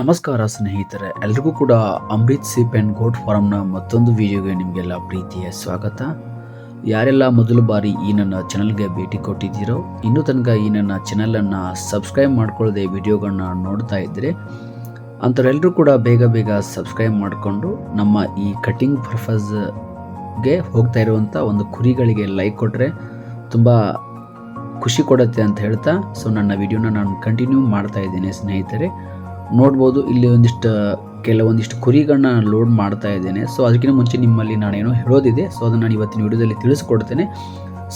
ನಮಸ್ಕಾರ ಸ್ನೇಹಿತರೆ, ಎಲ್ರಿಗೂ ಕೂಡ ಅಮೃತ್ ಸಿಪ್ ಆ್ಯಂಡ್ ಗೋಟ್ ಫಾರಮ್ನ ಮತ್ತೊಂದು ವಿಡಿಯೋಗೆ ನಿಮಗೆಲ್ಲ ಪ್ರೀತಿಯ ಸ್ವಾಗತ. ಯಾರೆಲ್ಲ ಮೊದಲು ಬಾರಿ ಈ ನನ್ನ ಚಾನಲ್ಗೆ ಭೇಟಿ ಕೊಟ್ಟಿದ್ದೀರೋ, ಇನ್ನೂ ತನಕ ಈ ನನ್ನ ಚಾನಲನ್ನು ಸಬ್ಸ್ಕ್ರೈಬ್ ಮಾಡ್ಕೊಳ್ಳದೆ ವಿಡಿಯೋಗಳನ್ನ ನೋಡ್ತಾ ಇದ್ದರೆ. ಅಂಥವರೆಲ್ಲರೂ ಕೂಡ ಬೇಗ ಬೇಗ ಸಬ್ಸ್ಕ್ರೈಬ್ ಮಾಡಿಕೊಂಡು, ನಮ್ಮ ಈ ಕಟಿಂಗ್ ಪರ್ಪಸ್ಗೆ ಹೋಗ್ತಾ ಇರುವಂಥ ಒಂದು ಕುರಿಗಳಿಗೆ ಲೈಕ್ ಕೊಟ್ಟರೆ ತುಂಬ ಖುಷಿ ಕೊಡುತ್ತೆ ಅಂತ ಹೇಳ್ತಾ ಸೊ ನನ್ನ ವಿಡಿಯೋನ ನಾನು ಕಂಟಿನ್ಯೂ ಮಾಡ್ತಾ ಇದ್ದೇನೆ ಸ್ನೇಹಿತರೆ. ನೋಡ್ಬೋದು, ಇಲ್ಲಿ ಒಂದಿಷ್ಟು, ಕೆಲವೊಂದಿಷ್ಟು ಕುರಿಗಳನ್ನ ಲೋಡ್ ಮಾಡ್ತಾ ಇದ್ದೇನೆ. ಸೊ ಅದಕ್ಕಿಂತ ಮುಂಚೆ ನಿಮ್ಮಲ್ಲಿ ನಾನೇನೋ ಹೇಳೋದಿದೆ ಸೊ ಅದನ್ನು ನಾನು ಇವತ್ತಿನ ವಿಡಿಯೋದಲ್ಲಿ ತಿಳಿಸ್ಕೊಡ್ತೇನೆ.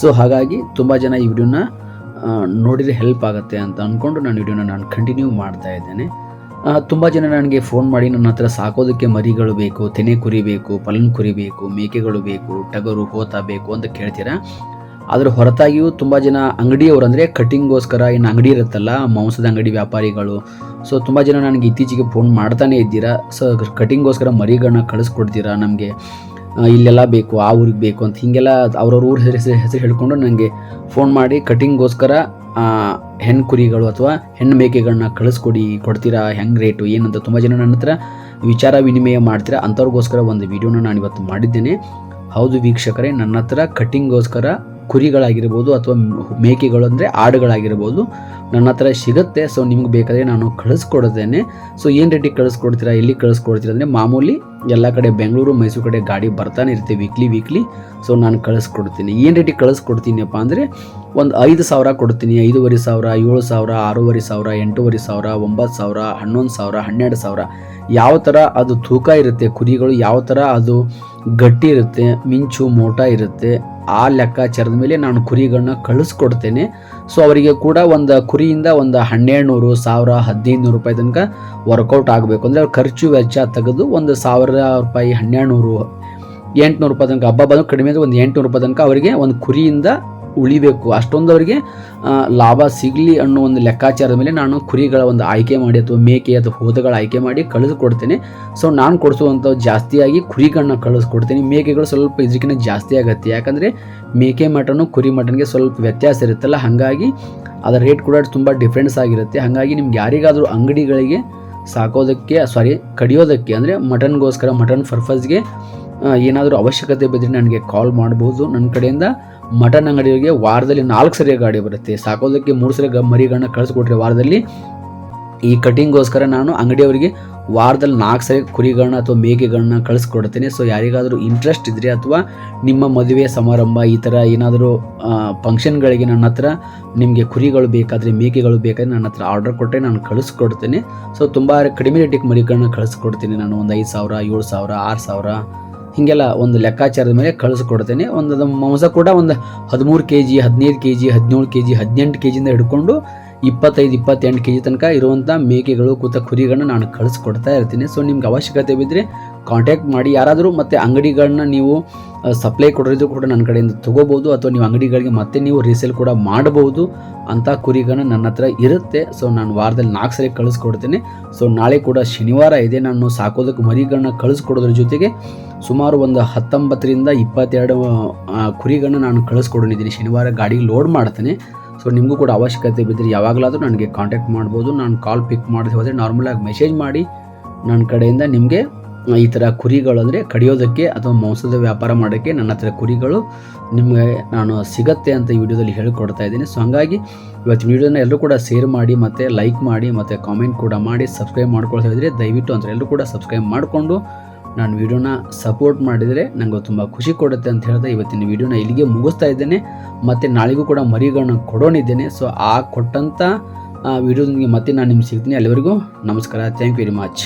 ಸೊ ಹಾಗಾಗಿ ತುಂಬ ಜನ ಈ ವಿಡಿಯೋನ ನೋಡಿದರೆ ಹೆಲ್ಪ್ ಆಗುತ್ತೆ ಅಂತ ಅಂದ್ಕೊಂಡು ನಾನು ವಿಡಿಯೋನ ನಾನು ಕಂಟಿನ್ಯೂ ಮಾಡ್ತಾ ಇದ್ದೇನೆ. ತುಂಬ ಜನ ನನಗೆ ಫೋನ್ ಮಾಡಿ ನನ್ನ ಹತ್ರ ಸಾಕೋದಕ್ಕೆ ಮರಿಗಳು ಬೇಕು, ತೆನೆ ಕುರಿ ಬೇಕು, ಪಲನ್ ಕುರಿ ಬೇಕು, ಮೇಕೆಗಳು ಬೇಕು, ಟಗರು, ಕೋತ ಬೇಕು ಅಂತ ಕೇಳ್ತೀರಾ? ಅದ್ರ ಹೊರತಾಗಿಯೂ ತುಂಬ ಜನ ಅಂಗಡಿಯವರು, ಅಂದರೆ ಕಟಿಂಗ್ಗೋಸ್ಕರ ಇನ್ನು ಅಂಗಡಿ ಇರುತ್ತಲ್ಲ, ಮಾಂಸದ ಅಂಗಡಿ ವ್ಯಾಪಾರಿಗಳು. ಸೊ ತುಂಬ ಜನ ನನಗೆ ಇತ್ತೀಚೆಗೆ ಫೋನ್ ಮಾಡ್ತಾನೆ ಇದ್ದೀರಾ? ಸೊ ಕಟಿಂಗ್ಗೋಸ್ಕರ ಮರಿಗಳನ್ನ ಕಳಿಸ್ಕೊಡ್ತೀರಾ ನಮಗೆ? ಇಲ್ಲೆಲ್ಲ ಬೇಕು, ಆ ಊರಿಗೆ ಬೇಕು ಅಂತ ಹೀಗೆಲ್ಲ ಅವ್ರವ್ರ ಊರ ಹೆಸರು ಹೆಸರು ಹೇಳ್ಕೊಂಡು ನನಗೆ ಫೋನ್ ಮಾಡಿ ಕಟಿಂಗ್ಗೋಸ್ಕರ ಹೆಣ್ಣು ಕುರಿಗಳು ಅಥವಾ ಹೆಣ್ಣು ಮೇಕೆಗಳನ್ನ ಕಳಿಸ್ಕೊಡಿ, ಕೊಡ್ತೀರಾ, ಹೆಂಗೆ ರೇಟು ಏನಂತ ತುಂಬ ಜನ ನನ್ನ ಹತ್ರ ವಿಚಾರ ವಿನಿಮಯ ಮಾಡ್ತೀರಾ ಅಂಥವ್ರಿಗೋಸ್ಕರ ಒಂದು ವಿಡಿಯೋನ ನಾನು ಇವತ್ತು ಮಾಡಿದ್ದೇನೆ. ಹೌದು ವೀಕ್ಷಕರೇ, ನನ್ನ ಹತ್ರ ಕಟಿಂಗ್ಗೋಸ್ಕರ ಕುರಿಗಳಾಗಿರ್ಬೋದು ಅಥವಾ ಮೇಕೆಗಳು ಅಂದರೆ ಆಡುಗಳಾಗಿರ್ಬೋದು, ನನ್ನ ಹತ್ರ ಸಿಗುತ್ತೆ. ಸೊ ನಿಮ್ಗೆ ಬೇಕಾದರೆ ನಾನು ಕಳಿಸ್ಕೊಡ್ತೇನೆ. ಸೊ ಏನು ರೇಟಿಗೆ ಕಳಿಸ್ಕೊಡ್ತೀರಾ? ಎಲ್ಲಿ ಕಳಿಸ್ಕೊಡ್ತೀರಾ ಅಂದರೆ ಮಾಮೂಲಿ ಎಲ್ಲ ಕಡೆ ಬೆಂಗಳೂರು, ಮೈಸೂರು ಕಡೆ ಗಾಡಿ ಬರ್ತಾನೆ ಇರುತ್ತೆ ವೀಕ್ಲಿ ವೀಕ್ಲಿ ಸೊ ನಾನು ಕಳಿಸ್ಕೊಡ್ತೀನಿ. ಏನು ರೇಟಿಗೆ ಕಳಿಸ್ಕೊಡ್ತೀನಿಪ್ಪ ಅಂದರೆ ಒಂದು ಐದು ಸಾವಿರ ಕೊಡ್ತೀನಿ. ಐದೂವರೆ ಸಾವಿರ, ಏಳು ಸಾವಿರ, ಆರೂವರೆ ಸಾವಿರ, ಎಂಟೂವರೆ ಸಾವಿರ, ಒಂಬತ್ತು ಸಾವಿರ, ಹನ್ನೊಂದು ಸಾವಿರ, ಹನ್ನೆರಡು ಸಾವಿರ. ಯಾವ ಥರ ಅದು ತೂಕ ಇರುತ್ತೆ, ಕುರಿಗಳು ಯಾವ ಥರ ಅದು ಗಟ್ಟಿ ಇರುತ್ತೆ, ಮಿಂಚು, ಮೋಟ ಇರುತ್ತೆ ಆ ಲೆಕ್ಕಾಚಾರದ ಮೇಲೆ ನಾನು ಕುರಿಗಳನ್ನ ಕಳಿಸ್ಕೊಡ್ತೇನೆ. ಸೊ ಅವರಿಗೆ ಕೂಡ ಒಂದು ಕುರಿಯಿಂದ ಒಂದು ಹನ್ನೆರಡು ನೂರು ಸಾವಿರ ಹದಿನೈದು ನೂರು ರೂಪಾಯಿ ತನಕ ವರ್ಕೌಟ್ ಆಗಬೇಕು. ಅಂದರೆ ಅವ್ರ ಖರ್ಚು ವೆಚ್ಚ ತೆಗೆದು ಒಂದು ಸಾವಿರ ರೂಪಾಯಿ ಹನ್ನೆರಡು ನೂರು ಎಂಟುನೂರು ರೂಪಾಯಿ ತನಕ, ಹಬ್ಬ ಬಂದು ಕಡಿಮೆ ಅಂದರೆ ಒಂದು ಎಂಟುನೂರು ರೂಪಾಯಿ ತನಕ ಅವರಿಗೆ ಒಂದು ಕುರಿಯಿಂದ ಉಳಿಬೇಕು. ಅಷ್ಟೊಂದು ಅವರಿಗೆ ಲಾಭ ಸಿಗಲಿ ಅನ್ನೋ ಒಂದು ಲೆಕ್ಕಾಚಾರದ ಮೇಲೆ ನಾನು ಕುರಿಗಳ ಒಂದು ಆಯ್ಕೆ ಮಾಡಿ ಅಥವಾ ಮೇಕೆ ಅಥವಾ ಹೋದಗಳ ಆಯ್ಕೆ ಮಾಡಿ ಕಳಿಸ್ಕೊಡ್ತೇನೆ. ಸೊ ನಾನು ಕೊಡಿಸುವಂಥ ಜಾಸ್ತಿಯಾಗಿ ಕುರಿಗಳನ್ನ ಕಳಿಸ್ಕೊಡ್ತೀನಿ. ಮೇಕೆಗಳು ಸ್ವಲ್ಪ ಇದಕ್ಕಿಂತ ಜಾಸ್ತಿ ಆಗುತ್ತೆ. ಯಾಕಂದರೆ ಮೇಕೆ ಮಟನು ಕುರಿ ಮಟನ್ಗೆ ಸ್ವಲ್ಪ ವ್ಯತ್ಯಾಸ ಇರುತ್ತಲ್ಲ, ಹಾಗಾಗಿ ಅದರ ರೇಟ್ ಕೂಡ ತುಂಬ ಡಿಫ್ರೆನ್ಸ್ ಆಗಿರುತ್ತೆ. ಹಾಗಾಗಿ ನಿಮ್ಗೆ ಯಾರಿಗಾದರೂ ಅಂಗಡಿಗಳಿಗೆ ಸಾಕೋದಕ್ಕೆ ಸಾರಿ ಕಡಿಯೋದಕ್ಕೆ, ಅಂದರೆ ಮಟನ್ಗೋಸ್ಕರ, ಮಟನ್ ಪರ್ಪಸ್ಗೆ ಏನಾದರೂ ಅವಶ್ಯಕತೆ ಬಿದ್ದರೆ ನನಗೆ ಕಾಲ್ ಮಾಡ್ಬೋದು. ನನ್ನ ಕಡೆಯಿಂದ ಮಟನ್ ಅಂಗಡಿಗೆ ವಾರದಲ್ಲಿ ನಾಲ್ಕು ಸರಿ ಗಾಡಿ ಬರುತ್ತೆ. ಸಾಕೋದಕ್ಕೆ ಮೂರು ಸರಿ ಮರಿಗಳನ್ನ ಕಳಿಸ್ಕೊಟ್ರೆ ವಾರದಲ್ಲಿ. ಈ ಕಟಿಂಗ್ಗೋಸ್ಕರ ನಾನು ಅಂಗಡಿಯವರಿಗೆ ವಾರದಲ್ಲಿ ನಾಲ್ಕು ಸರಿ ಕುರಿಗಳನ್ನ ಅಥವಾ ಮೇಕೆಗಳನ್ನ ಕಳಿಸ್ಕೊಡ್ತೇನೆ. ಸೊ ಯಾರಿಗಾದರೂ ಇಂಟ್ರೆಸ್ಟ್ ಇದ್ದರೆ ಅಥವಾ ನಿಮ್ಮ ಮದುವೆ ಸಮಾರಂಭ ಈ ಥರ ಏನಾದರೂ ಫಂಕ್ಷನ್ಗಳಿಗೆ ನನ್ನ ಹತ್ರ ನಿಮಗೆ ಕುರಿಗಳು ಬೇಕಾದರೆ, ಮೇಕೆಗಳು ಬೇಕಾದರೆ ನನ್ನ ಹತ್ರ ಆರ್ಡರ್ ಕೊಟ್ಟರೆ ನಾನು ಕಳಿಸ್ಕೊಡ್ತೇನೆ. ಸೊ ತುಂಬ ಕಡಿಮೆ ರೇಟಿಗೆ ಮರಿಗಳನ್ನ ಕಳಿಸ್ಕೊಡ್ತೀನಿ ನಾನು. ಒಂದು ಐದು ಸಾವಿರ, ಏಳು ಸಾವಿರ, ಆರು ಸಾವಿರ. ಹೀಗೆಲ್ಲ ಒಂದು ಲೆಕ್ಕಾಚಾರದ ಮೇಲೆ ಕಳಿಸ್ಕೊಡ್ತೇನೆ. ಒಂದು ಮಾಂಸ ಕೂಡ ಒಂದು ಹದಿಮೂರು ಕೆ ಜಿ ಹದಿನೈದು ಕೆ ಜಿ ಹದಿನೇಳು ಕೆ ಜಿ ಹದಿನೆಂಟು ಕೆ ಜಿಯಿಂದ ಹಿಡ್ಕೊಂಡು ಇಪ್ಪತ್ತೈದು, ಇಪ್ಪತ್ತೆಂಟು ಕೆ ಜಿ ತನಕ ಇರುವಂಥ ಮೇಕೆಗಳು, ಕೂತ ಕುರಿಗಳನ್ನ ನಾನು ಕಳಿಸ್ಕೊಡ್ತಾ ಇರ್ತೀನಿ. ಸೊ ನಿಮ್ಗೆ ಅವಶ್ಯಕತೆ ಬಿದ್ದರೆ ಕಾಂಟ್ಯಾಕ್ಟ್ ಮಾಡಿ, ಯಾರಾದರೂ ಮತ್ತು ಅಂಗಡಿಗಳನ್ನ ನೀವು ಸಪ್ಲೈ ಕೊಡೋದು ಕೂಡ ನನ್ನ ಕಡೆಯಿಂದ ತೊಗೋಬೋದು, ಅಥವಾ ನೀವು ಅಂಗಡಿಗಳಿಗೆ ಮತ್ತೆ ನೀವು ರೀಸೇಲ್ ಕೂಡ ಮಾಡಬಹುದು ಅಂತ ಕುರಿಗಳನ್ನ ನನ್ನ ಹತ್ರ ಇರುತ್ತೆ. ಸೊ ನಾನು ವಾರದಲ್ಲಿ ನಾಲ್ಕು ಸಲ ಕಳಿಸ್ಕೊಡ್ತೇನೆ. ಸೊ ನಾಳೆ ಕೂಡ ಶನಿವಾರ ಇದೆ. ನಾನು ಸಾಕೋದಕ್ಕೆ ಮರಿಗಳನ್ನ ಕಳಿಸ್ಕೊಡೋದ್ರ ಜೊತೆಗೆ ಸುಮಾರು ಒಂದು ಹತ್ತೊಂಬತ್ತರಿಂದ ಇಪ್ಪತ್ತೆರಡು ಕುರಿಗಳನ್ನ ನಾನು ಕಳಿಸ್ಕೊಡಿದ್ದೀನಿ ಶನಿವಾರ ಗಾಡಿಗೆ ಲೋಡ್ ಮಾಡ್ತೇನೆ. ಸೊ ನಿಮಗೂ ಕೂಡ ಅವಶ್ಯಕತೆ ಬಿದ್ದರೆ ಯಾವಾಗಲಾದರೂ ನನಗೆ ಕಾಂಟ್ಯಾಕ್ಟ್ ಮಾಡ್ಬೋದು. ನಾನು ಕಾಲ್ ಪಿಕ್ ಮಾಡಿದೆ ಹೋದರೆ ನಾರ್ಮಲಾಗಿ ಮೆಸೇಜ್ ಮಾಡಿ ನನ್ನ ಕಡೆಯಿಂದ ನಿಮಗೆ ಈ ಥರ ಕುರಿಗಳು ಅಂದರೆ ಕಡಿಯೋದಕ್ಕೆ ಅಥವಾ ಮಾಂಸದ ವ್ಯಾಪಾರ ಮಾಡೋಕ್ಕೆ ನನ್ನ ಹತ್ರ ಕುರಿಗಳು ನಿಮಗೆ ನಾನು ಸಿಗತ್ತೆ ಅಂತ ಈ ವಿಡಿಯೋದಲ್ಲಿ ಹೇಳಿಕೊಡ್ತಾ ಇದ್ದೀನಿ. ಸೊ ಹಾಗಾಗಿ ಇವತ್ತಿನ ವಿಡಿಯೋನ ಎಲ್ಲರೂ ಕೂಡ ಶೇರ್ ಮಾಡಿ ಮತ್ತು ಲೈಕ್ ಮಾಡಿ ಮತ್ತು ಕಾಮೆಂಟ್ ಕೂಡ ಮಾಡಿ ಸಬ್ಸ್ಕ್ರೈಬ್ ಮಾಡ್ಕೊಳ್ತಾ ಇದ್ದರೆ ದಯವಿಟ್ಟು ಅಂದರೆ ಎಲ್ಲರೂ ಕೂಡ ಸಬ್ಸ್ಕ್ರೈಬ್ ಮಾಡಿಕೊಂಡು ನಾನು ವಿಡಿಯೋನ ಸಪೋರ್ಟ್ ಮಾಡಿದರೆ ನನಗೆ ತುಂಬ ಖುಷಿ ಕೊಡುತ್ತೆ ಅಂತ ಹೇಳಿದ್ರೆ ಇವತ್ತಿನ ವಿಡಿಯೋನ ಇಲ್ಲಿಗೆ ಮುಗಿಸ್ತಾ ಇದ್ದೇನೆ. ಮತ್ತು ನಾಳೆಗೂ ಕೂಡ ಮರಿಗಳನ್ನ ಕೊಡೋನಿದ್ದೇನೆ. ಸೊ ಆ ಕೊಟ್ಟಂಥ ವಿಡಿಯೋದೊಂದಿಗೆ ಮತ್ತೆ ನಾನು ನಿಮ್ಗೆ ಸಿಗ್ತೀನಿ. ಅಲ್ಲಿವರೆಗೂ ನಮಸ್ಕಾರ. Thank you very much